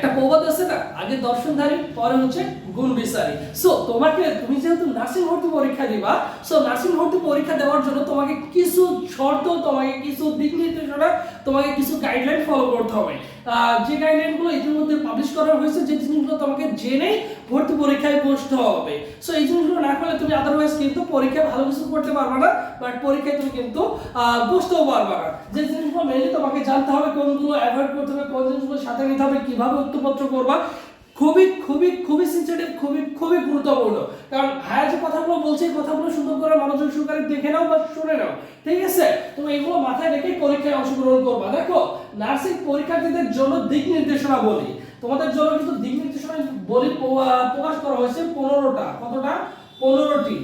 একটা প্রবাদ আছে না, আগে দর্শনধারী পরে হচ্ছে গুণ বিচারী। সো তোমাকে, তুমি যেহেতু নার্সিং ভর্তি পরীক্ষা দিবা সো নার্সিং ভর্তি পরীক্ষা দেওয়ার জন্য তোমাকে কিছু শর্ত, তোমাকে কিছু দিক নির্দেশনা, তোমাকে কিছু গাইডলাইন ফলো করতে হবে। যে গাইডলাইনগুলো ইতিমধ্যে পাবলিশ করা হয়েছে, যে জিনিসগুলো তোমাকে জেনে ভর্তি পরীক্ষায় বসতে হবে। সো এই জিনিসগুলো না করলে তুমি আদারওয়াইজ কিন্তু পরীক্ষায় ভালো কিছু করতে পারবে না বাট পরীক্ষায় তুমি কিন্তু বসতেও পারবে না। যে জিনিসগুলো মেনলি তোমাকে জানতে হবে, কোনগুলো অ্যাভয়েড করতে হবে, কোন জিনিসগুলো সাথে নিতে হবে, কীভাবে উত্তরপত্র করবা খুবই খুবই খুবই সেন্সিটিভ খুবই খুবই গুরুত্বপূর্ণ। কারণ ভাইয়া যে কথাগুলো বলছে, এই কথাগুলো সুন্দর করে মনোযোগ সহকারে দেখে নাও বা শুনে নাও। ঠিক আছে? তুমি এগুলো মাথায় রেখে পরীক্ষায় অংশগ্রহণ করবা। দেখো, নার্সিং পরীক্ষার্থীদের জন্য দিক নির্দেশনা বলি। তোমাদের জন্য কিন্তু দিক নির্দেশনা বলি প্রকাশ করা হয়েছে পনেরোটা। কতটা? পনেরোটি।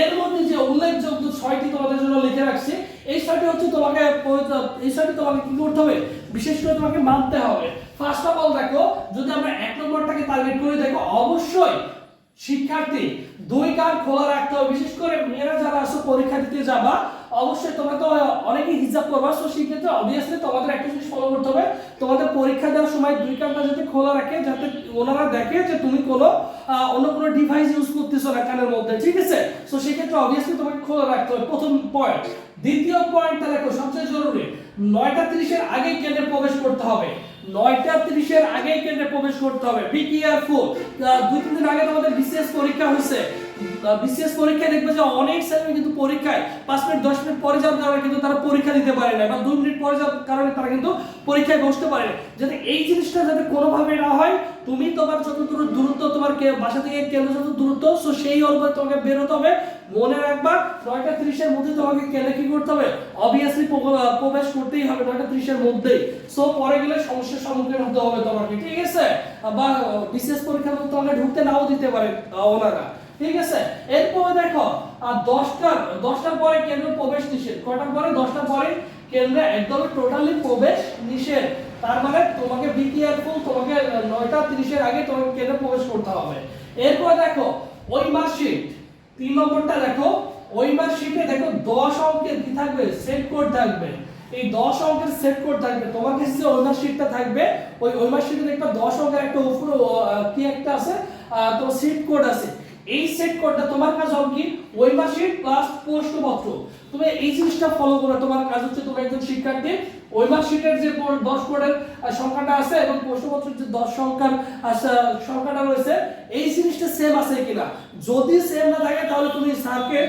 এর মধ্যে যে উল্লেখযোগ্য ছয়টি তোমাদের জন্য লিখে রাখছি, এই ছয়টি হচ্ছে তোমাকে এই ছয়টি তোমাকে কি করতে হবে? বিশেষ করে তোমাকে মানতে হবে। ফার্স্ট অফ অল দেখো, যদি আমরা এক নম্বরটাকে টার্গেট করে, দেখো, অবশ্যই শিক্ষার্থী দুই কান খোলা রাখতে হবে। বিশেষ করে মেয়েরা যারা আসো পরীক্ষা দিতে যাবা, অবশ্যই তোমরা তো অনেকেই হিসাব করবা। সো সেক্ষেত্রে অবভিয়াসলি তোমাদের একটা জিনিস ফলো করতে হবে। তোমাদের পরীক্ষা দেওয়ার সময় দুই কানটা যাতে খোলা রাখে, যাতে ওনারা দেখে যে তুমি কোনো অন্য কোনো ডিভাইস ইউজ করতেছো না কানের মধ্যে, ঠিক আছে? সো সেক্ষেত্রে অবভিয়াসলি তোমাকে খোলা রাখতে হবে। প্রথম পয়েন্ট দ্বিতীয় পয়েন্টটা দেখো, সবচেয়ে জরুরি। নয়টা তিরিশের আগেই কেন্দ্রে প্রবেশ করতে হবে। নয়টা তিরিশের আগেই কেন্দ্রে প্রবেশ করতে হবে। বি কেয়ারফুল দুই তিন দিন আগে তোমাদের বিশেষ পরীক্ষা হয়েছে। বিসিএস পরীক্ষায় দেখবে যে অনেক ছেলে কিন্তু পরীক্ষায় পাঁচ মিনিট, দশ মিনিট পরে যাওয়ার কারণে কিন্তু তারা পরীক্ষা দিতে পারে না বা দুই মিনিট পরে যাওয়ার কারণে তারা কিন্তু পরীক্ষায় বসতে পারে না। যাতে এই জিনিসটা যাতে কোনোভাবে না হয়, তুমি তোমার যত দূর দূরত্ব, তোমার বাসা থেকে কেন্দ্র যত দূরত্ব সো সেই অনুপাতে তোমাকে বেরোতে হবে। মনে রাখবা, নয়টা ত্রিশের মধ্যে তোমাকে কেন্দ্রে কি করতে হবে? অবভিয়াসলি প্রবেশ করতেই হবে নয়টা ত্রিশের মধ্যেই। সো পরে গেলে সমস্যার সম্মুখীন হতে হবে তোমাকে, ঠিক আছে? বা বিশেষ পরীক্ষার মধ্যে তোমাকে ঢুকতে নাও দিতে পারে ওনারা। ঠিক আছে? এরপরে দেখো, আর দশটার দশটার পরে কেন্দ্র প্রবেশ নিষেধ। কটার পরে? দশটার পরে কেন্দ্রে একদমই টোটালি প্রবেশ নিষেধ। তার মানে তোমাকে বি কেয়ারফুল তোমাকে নয়টা তিরিশের আগে তোমাকে কেন্দ্রে প্রবেশ করতে হবে। এরপর দেখো, ওই মার্কশিট তিন নম্বরটা দেখো, ওই মার্কশিটে দেখো দশ অঙ্কের কি থাকবে? সেট কোড থাকবে। এই দশ অঙ্কের সেট কোড থাকবে। তোমার কাছে যে ওই মার্কশিটটা থাকবে, ওই ওই মার্কশিটে দেখবে দশ অঙ্কের একটা উপরে কি একটা আছে? তোমার সেট কোড আছে। এই সেট কোডটা তোমার কাজ হবে কি? ওই মার্কশিট প্লাস প্রশ্নপত্র তুমি এই জিনিসটা ফলো করো, তোমার কাজ হচ্ছে তুমি একজন শিক্ষার্থী ওই মার্কশিটের যে দশ কোডের সংখ্যাটা আছে এবং প্রশ্নপত্রের যে দশ সংখ্যার আহ, সংখ্যাটা রয়েছে এই জিনিসটা সেম আছে কিনা? যদি সেম না থাকে তাহলে তুমি স্যারকে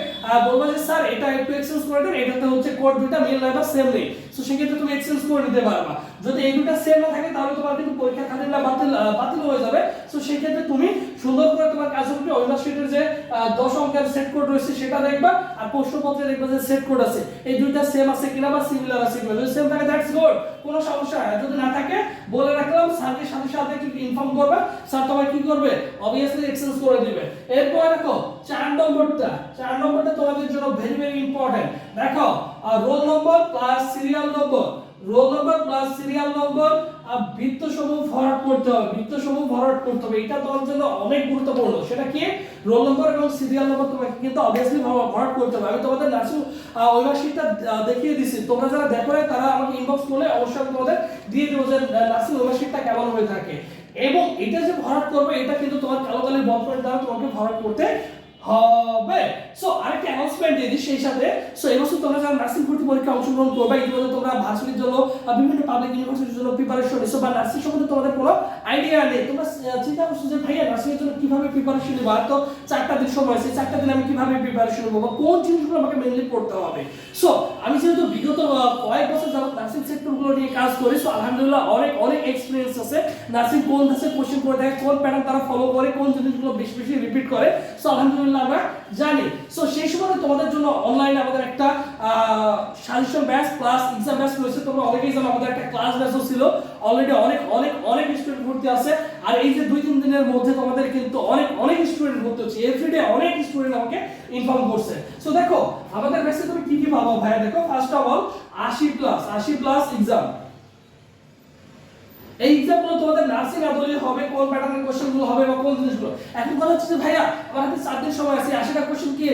বলবা যে স্যার এটা একটু এক্সচেঞ্জ করে দেন এটাতে হচ্ছে কোড দুইটা মিল নাই বা সেম নেই। তো সেক্ষেত্রে তুমি এক্সচেঞ্জ করে নিতে পারবা। যদি এই দুটা সেম না থাকে তাহলে তোমার কিন্তু পরীক্ষা খাতিরটা বাতিল বাতিল হয়ে যাবে। তো সেক্ষেত্রে তুমি সুন্দর করে তোমার কাজ হবে ওই মার্কশিটের যে দশ অঙ্কের সেট কোড রয়েছে সেটা দেখবা আর প্রশ্নপত্রে দেখবা যে সেট কোড আছে। এই দুইটা সেম আছে কিনা বা সিমিলার আছে কিনা? যদি সেম থাকে দ্যাটস গুড কোনো সমস্যা যদি না থাকে, বলে রাখলাম, স্যারকে সাথে সাথে কি ইনফর্ম করবে। স্যার তোমায় কি করবে? অবভিয়াসলি এক্সচেঞ্জ করে দিবে। এরপর দেখো, চার নম্বরটা। চার নম্বরটা তোমাদের জন্য ভেরি ভেরি ইম্পর্টেন্ট দেখো roll number plus serial number roll number plus serial number আর বৃত্ত সমূহ ফরওয়ার্ড করতে হবে। বৃত্ত সমূহ ফরওয়ার্ড করতে হবে। এটা তোমার জন্য অনেক গুরুত্বপূর্ণ। সেটা কি? রোল নম্বর এবং সিরিয়াল নম্বর তোমাকে কিন্তু অবভিয়াসলি ফরওয়ার্ড করতে হবে। আমি তোমাদের নার্সিং ওই মার্কশিটটা দেখিয়ে দিছি। তোমরা যারা দেখো নাই, তারা আমাকে ইনবক্স করলে অবশ্যই আমি তোমাদের দিয়ে দেবো যে নার্সিং ওই মার্কশিটটা কেমন হয়ে থাকে। এবং এটা যে ভরাট করবে, এটা কিন্তু তোমার কালো কালির বম্পের দ্বারা তোমাকে ভরাট করতে হবে। সো আরেকটা অ্যানাউন্সমেন্ট দিয়ে দিই সেই সাথে। সো এবছর তোমরা যারা নার্সিং ভর্তি পরীক্ষা অংশগ্রহণ করবে, ইতিমধ্যে তোমরা ভার্সিটির জন্য বিভিন্ন পাবলিক ইউনিভার্সিটির জন্য প্রিপারেশন নিছো বা নার্সিং সম্বন্ধে তোমাদের কোনো আইডিয়া নেই তোমরা আহ, চিন্তা করছ যে ভাইয়া নার্সিং এর জন্য কীভাবে প্রিপারেশন নেব? আর তো চারটা দিন সময় আছে, চারটা দিন আমি কীভাবে প্রিপারেশন নেব? বা কোন জিনিসগুলো আমাকে মেনলি পড়তে হবে? সো আমি যেহেতু বিগত কয়েক বছর যাবত নার্সিং সেক্টরগুলো নিয়ে কাজ করি সো আলহামদুলিল্লাহ অনেক অনেক এক্সপিরিয়েন্স আছে। নার্সিং কোন ধাসে কোশ্চেন করে দেয় কোন প্যাটার্ন তারা ফলো করে, কোন জিনিসগুলো বেশি বেশি রিপিট করে। সো আলহামদুলিল্লাহ আমরা জানি। সো সেই সময় তোমাদের জন্য অনলাইনে আমাদের একটা suggestion batch plus exam batch রয়েছে। তোমরা অনেকেই জানো, আমাদের একটা ক্লাস ব্যাচও ছিল। অলরেডি অনেক অনেক অনেক স্টুডেন্ট ভর্তি আছে। আর এই যে দুই, তিন দিনের মধ্যে তোমাদের কিন্তু অনেক অনেক স্টুডেন্ট ভর্তি হচ্ছে। এভরিডে অনেক স্টুডেন্ট আমাকে ইনফর্ম করছে। সো দেখো, আমাদের ব্যাচে তুমি কি কি পাবো ভাইয়া? দেখো ফার্স্ট অফ অল আশি প্লাস আশি প্লাস এক্সাম এই এক্সামগুলো তোমাদের নার্সিং আদলে হবে, কোন প্যাটার্নের হবে বা কোন জিনিসগুলো। এখন কথা হচ্ছে ভাইয়া, আমার হাতে চার দিন সময় আছে, আশিটা কোশ্চেন কি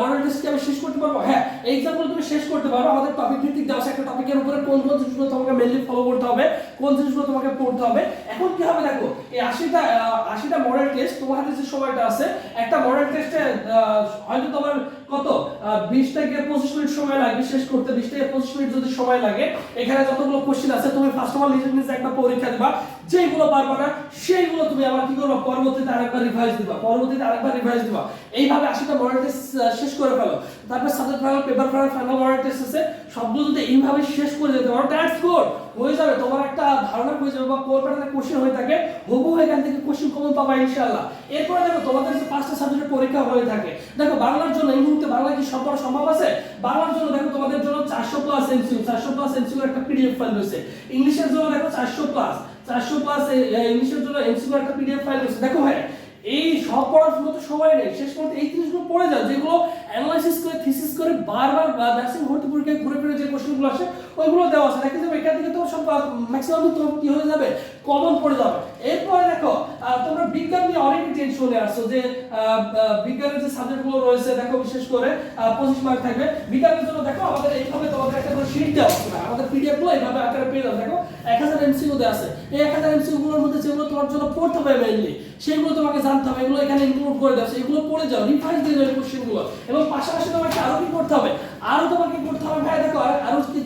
মডেল টেস্ট কি আমি শেষ করতে পারব? হ্যাঁ এই এক্সামগুলো তুমি শেষ করতে পারো। আমাদের টপিক ভিত্তিক দেওয়া একটা টপিকের উপরে কোন কোন জিনিসগুলো তোমাকে মেনলি ফলো করতে হবে, কোন জিনিসগুলো তোমাকে পড়তে হবে। এখন কি হবে দেখো এই আশিটা আশিটা মডেল টেস্ট তোমার হাতে যে সময়টা আছে, একটা মডেল টেস্টে হয়তো তোমার কত? বিশ থেকে পঁচিশ মিনিট সময় শেষ করতে। বিশ থেকে পঁচিশ মিনিট যদি সময় লাগে, এখানে যতগুলো আছে, তুমি ফার্স্ট অফ অল একটা পরীক্ষা দিবা। যেগুলো পারবা না, সেইগুলো তুমি আবার কি করবা? পরবর্তীতে আরেকবার রিভাইজ দিবা। পরবর্তীতে আরেকবার রিভাইজ দিবা। এইভাবে আশিটা মডেল টেস্ট শেষ করে ফেলো। তারপর final paper final final model test আছে। সবগুলো যদি এইভাবে শেষ করে যেতে পারো দ্যাটস গুড হয়ে যাবে। তোমার একটা ধারণা হয়ে যাবে বা কোর প্যাটার্নের কোশ্চেন হয়ে থাকে। হবু এখান থেকে কোশ্চেন কমন পাবা ইনশাআল্লাহ। এরপরে দেখো, তোমাদের যে পাঁচটা সাবজেক্টের পরীক্ষা হয়ে থাকে। দেখো, বাংলার জন্য এই মুহূর্তে বাংলা কি সব সম্ভব আছে? বাংলার জন্য দেখো তোমাদের জন্য চারশো প্লাস এমসিউ চারশো প্লাস এমসিউ একটা পিডিএফ ফাইল রয়েছে। ইংলিশের জন্য দেখো চারশো প্লাস চারশো প্লাস ইংলিশের জন্য এমসিউ একটা পিডিএফ ফাইল রয়েছে। দেখো ভাই, এই সব পড়ার মতো সময় নেই। শেষ পর্যন্ত এই জিনিসগুলো পড়ে যাও, যেগুলো অ্যানালাইসিস করে থিসিস করে বারবার নার্সিং ভর্তি পরীক্ষায় ঘুরে ফিরে যে কোশ্চেনগুলো আসে, ওইগুলো দেওয়া আছে। দেখে যাবে এখান থেকে তো সব ম্যাক্সিমাম তো কি হয়ে যাবে? কমন পড়ে যাবে এরপরে দেখো আহ, তোমরা বিজ্ঞান নিয়ে টেনশনে আসছো। যে বিজ্ঞানের যে সাবজেক্টগুলো রয়েছে, দেখো বিশেষ করে পঁচিশ মার্ক থাকবে। বিজ্ঞানের জন্য দেখো, আমাদের এইভাবে তোমাদের একটা করে শিট দেওয়া আছে না? আমাদের পিডিএফগুলো এইভাবে আকারে পেয়ে যাও দেখো, এক হাজার এমসিউ দেওয়া আছে। এই এক হাজার এমসিউ গুলোর মধ্যে যেগুলো তোমার জন্য পড়তে হবে মেইনলি সেগুলো তোমাকে জানতে হবে। এগুলো এখানে ইনক্লুড করে দেওয়া এগুলো পড়ে যাও রিভাইজ দিয়ে যাও কোশ্চেনগুলো। এবং পাশাপাশি তোমাকে আরও কি করতে হবে? আরও তোমাকে করতে হবে? ভাই, দেখো, আর-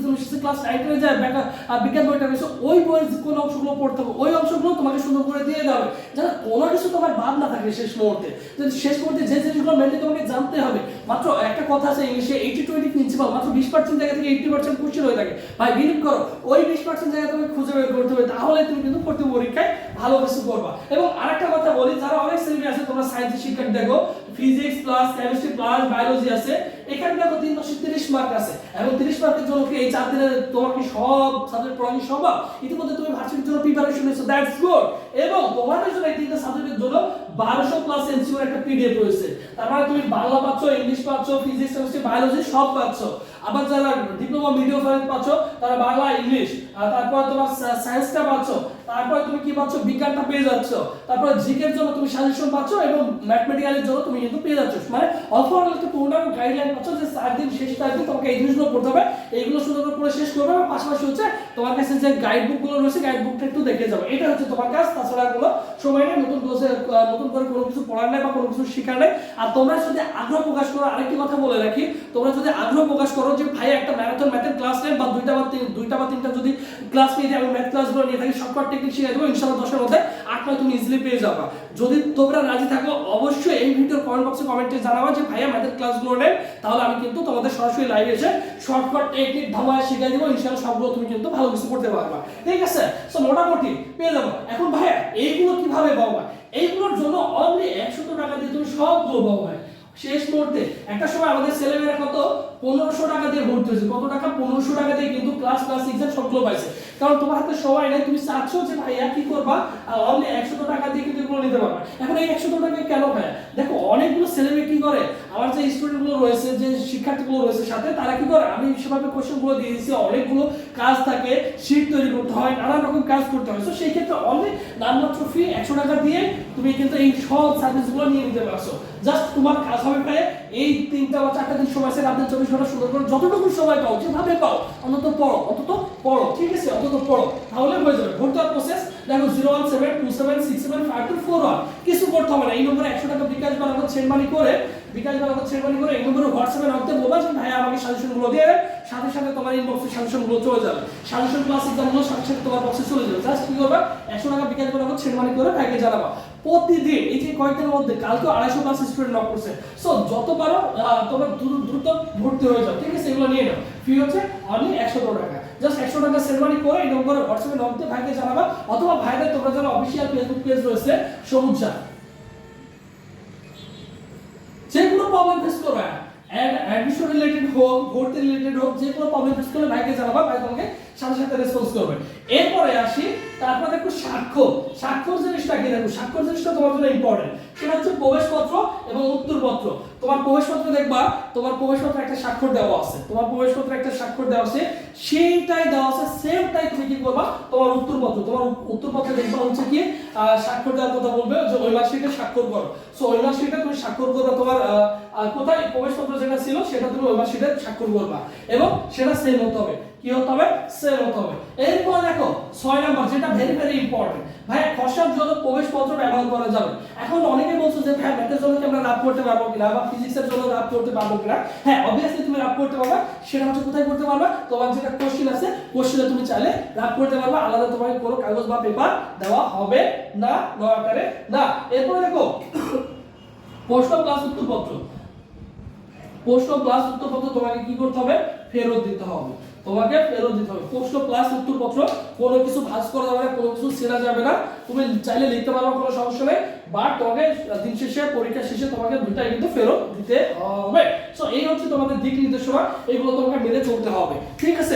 তুমি ক্লাস যায় ব্যাকা বিজ্ঞান বইটা রয়েছে, ওই বইয়ের যে কোন অংশগুলো পড়তে হবে, ওই অংশগুলো তোমাকে সুন্দর করে দিয়ে দেবে যাতে কোনো কিছু তোমার বাদ না থাকে শেষ মুহূর্তে। যদি শেষ মুহূর্তে যে জিনিসগুলো মেনলি তোমাকে জানতে হবে, মাত্র একটা কথা আছে ইংলিশে এইটি টোয়েন্টি প্রিন্সিপাল মাত্র বিশ পার্সেন্ট জায়গা থেকে এইটি পার্সেন্ট কোশ্চেন হয়ে থাকে। ভাই বিলিভ করো, ওই বিশ পার্সেন্ট জায়গা তুমি খুঁজে বের করতে হবে, তাহলে তুমি কিন্তু প্রতি পরীক্ষায় ভালো কিছু করবা এবং আরেকটা কথা বলি, যারা অনেক শ্রেণি আছে, তোমরা সায়েন্সের শিক্ষার্থী দেখো physics plus chemistry plus biology আছে, এখানে দেখো তিন দশে তিরিশ মার্ক আছে। এবং তিরিশ মার্কের জন্য কি এই চার দিনে তোমার কি সব সাবজেক্ট পড়ানো সম্ভব? ইতিমধ্যে তুমি ভার্সিটির জন্য প্রিপারেশন নিয়েছো দ্যাটস গুড এবং তোমাদের জন্য এই তিনটা সাবজেক্টের জন্য বারোশো প্লাস এমসিউর একটা পিডিএফ রয়েছে। তার মানে তুমি বাংলা পাচ্ছ, ইংলিশ পাচ্ছ ফিজিক্স কেমিস্ট্রি বায়োলজি সব পাচ্ছ। আবার যারা ডিপ্লোমা মিডিয়াম সায়েন্স পাচ্ছ, তারা বাংলা, ইংলিশ। তারপর তোমার সায়েন্সটা পাচ্ছ। তারপরে তুমি কি পাচ্ছ? বিজ্ঞানটা পেয়ে যাচ্ছ। তারপরে জিকের জন্য তুমি সাজেশন পাচ্ছ এবং ম্যাথমেটিক্যালের জন্য তুমি কিন্তু পেয়ে যাচ্ছ। মানে ওভারঅল একটা পূর্ণাঙ্গ গাইডলাইন পাচ্ছ যে চার দিন, শেষ চার দিন তোমাকে এই জিনিসগুলো পড়তে হবে। এইগুলো করে পড়ে শেষ করবে এবং পাশাপাশি হচ্ছে তোমার কাছে যে গাইড বুকগুলো রয়েছে গাইড বুকটা একটু দেখে যাবে। এটা হচ্ছে তোমার কাজ। তাছাড়া কোনো সময় নেই। নতুন কোর্সে নতুন করে কোনো কিছু পড়ার নেই বা কোনো কিছু শেখার নেই। আর তোমরা যদি আগ্রহ প্রকাশ করো, আরেকটি কথা বলে রাখি। তোমরা যদি আগ্রহ প্রকাশ করো যে, ভাই, একটা ম্যারাথন ম্যাথের ক্লাস নেন বা দুইটা বা তিন- দুইটা বা তিনটা যদি ক্লাস নিয়ে আমি ম্যাথ ক্লাসগুলো নিয়ে থাকি শর্টকাট টেকনিক শিখে দেবো ইনশাআল্লাহ দশের মধ্যে আট তুমি ইজিলি পেয়ে যাবা। যদি তোমরা রাজি থাকো, অবশ্যই এই ভিডিওর কমেন্ট বক্সে কমেন্টে জানাবা যে, ভাইয়া ম্যাথের ক্লাসগুলো নেন, তাহলে আমি কিন্তু তোমাদের সরাসরি লাইভে এসে শর্টকাট টেকনিক ধামায় শিখিয়ে দেবো ইনশাআল্লাহ সবগুলো তুমি কিন্তু ভালো কিছু করতে পারবা। ঠিক আছে? সো মোটামুটি পেয়ে যাব। এখন ভাইয়া, এইগুলো কীভাবে পাবা এইগুলোর জন্য অনলি একশো টাকা দিয়ে তুমি সবগুলো ভাই শেষ মুহূর্তে একটা সময় আমাদের ছেলেমেয়েরা কত? পনেরোশো টাকা দিয়ে ভর্তি হয়েছে। কত টাকা? পনেরোশো টাকা দিয়ে কিন্তু ক্লাস ক্লাস এক্সাম সবগুলো পাইছে। কারণ তোমার হাতে সময় নেই, তুমি চাচ্ছ যে ভাইয়া কি করবা? অনলি একশো টাকা দিয়ে কিন্তু এগুলো নিতে পারবা। এখন এই একশো টাকা কেন ভাইয়া? দেখো, অনেকগুলো ছেলেমেয়ে কি করে? আমার যে স্টুডেন্টগুলো রয়েছে, যে শিক্ষার্থীগুলো রয়েছে সাথে, তারা কি করে? আমি সেভাবে কোশ্চেনগুলো দিয়ে দিচ্ছি অনেকগুলো কাজ থাকে শিট তৈরি করতে হয়, নানান রকম কাজ করতে হয়। তো সেই ক্ষেত্রে অনলি নামমাত্র ফি একশো টাকা দিয়ে তুমি কিন্তু এই সব সার্ভিসগুলো নিয়ে নিতে পারছ। জাস্ট তোমার কাজ হবে প্রায় এই তিনটা বা চারটা দিন সময় আছে, রাতের চব্বিশ ঘণ্টা সুন্দর করে যতটুকু সময় পাও, যেভাবে পাও, অন্তত পড়ো অন্তত পড়ো, ঠিক আছে? অন্তত পড়ো, তাহলে হয়ে যাবে। ভর্তি হওয়ার প্রসেস দেখো zero one seven two seven six seven five two four one কিছু করতে হবে না, এই নম্বরে একশো টাকা বিকাশ বা নগদ সেন্ড করে, বিকাশ বা নগদ সেন্ড করে এই নম্বরে হোয়াটসঅ্যাপে রাখতে বলবা যে ভাই আমাকে সাজেশনগুলো দিয়ে। সাথে সাথে তোমার ইনবক্সে সাজেশনগুলো চলে যাবে। সাজেশন ক্লাস এক্সামগুলো সাথে সাথে তোমার বক্সে চলে যাবে। জাস্ট কি করবে? একশো টাকা বিকাশ বা নগদ সেন্ড করে ভাইকে জানাবা। প্রতিদিন, এই যে কয়েকদিনের মধ্যে, কালকে আড়াইশো ক্লাস স্টুডেন্ট নক করছে। সো যত পারো তোমরা দ্রুত দ্রুত ভর্তি হয়ে যাও, ঠিক আছে? এগুলো নিয়ে নাও। ফি হচ্ছে অনলি একশো টাকা। জাস্ট একশো টাকা সেন্ড মানি করে এই নম্বরে হোয়াটসঅ্যাপে নক ভাইকে জানাবা, অথবা ভাইদের তোমরা যারা অফিসিয়াল ফেসবুক পেজ রয়েছে, সবুজ যে কোনো প্রবলেম ফেস করবে। অ্যাডমিশন রিলেটেড হোক, ভর্তি রিলেটেড হোক, যে কোনো প্রবলেম ফেস করলে ভাইকে জানাবা, ভাই তোমাকে সাথে সাথে রেসপন্স করবে। এরপরে আসি তারপর দেখো স্বাক্ষর স্বাক্ষর জিনিসটা কি দেখো? স্বাক্ষর জিনিসটা তোমার জন্য ইম্পর্টেন্ট সেটা হচ্ছে প্রবেশপত্র এবং উত্তরপত্র। তোমার প্রবেশপত্র দেখবা, তোমার প্রবেশপত্রে একটা স্বাক্ষর দেওয়া আছে। তোমার প্রবেশপত্রে একটা স্বাক্ষর দেওয়া আছে। সেইটাই দেওয়া আছে, সেমটাই তুমি কি করবা? তোমার উত্তরপত্র। তোমার উত্তরপত্রে দেখবা হচ্ছে কি স্বাক্ষর দেওয়ার কথা বলবে যে ওই মার্কশিটে স্বাক্ষর করো। সো ওই তুমি স্বাক্ষর করবে তোমার কোথায়? প্রবেশপত্র যেটা ছিল, সেটা তুমি ওই মার্কশিটে স্বাক্ষর করবা। এবং সেটা সেম হতে হবে। কি হতে হবে সেম হতে হবে। এরপর দেখো, ছয় নাম্বার, যেটা ভেরি ভেরি ইম্পর্টেন্ট ভাই খসার জন্য প্রবেশপত্র ব্যবহার করা যাবে। এখন অনেকে বলছো যে ভাই ম্যাথের জন্য কি আমরা রাপ করতে পারব কিনা বা ফিজিক্সের জন্য রাপ করতে পারব কিনা? হ্যাঁ অবভিয়াসলি তুমি রাপ করতে পারবে, সেটা হচ্ছে কোথায় করতে পারবে? তোমার যেটা কোশ্চেন আছে কোশ্চেনে তুমি চাইলে রাপ করতে পারবে, আলাদা তোমাকে কোনো কাগজ বা পেপার দেওয়া হবে না দরকারে না। এরপরে দেখো, প্রশ্ন প্লাস উত্তরপত্র। প্রশ্ন প্লাস উত্তরপত্র তোমাকে কি করতে হবে? ফেরত দিতে হবে। তোমাকে ফেরত দিতে হবে। প্রশ্ন প্লাস উত্তরপত্র, কোনো কিছু ভাজ করা যাবে না, কোনো কিছু সেরা যাবে না। তুমি চাইলে লিখতে পারো, কোনো সমস্যা নেই। বা তোমাকে দিন শেষে, পরীক্ষা শেষে তোমাকে দুটাই কিন্তু ফেরত দিতে হবে। সো এই হচ্ছে তোমাদের দিক নির্দেশনা। এইগুলো তোমাকে মেনে চলতে হবে। ঠিক আছে?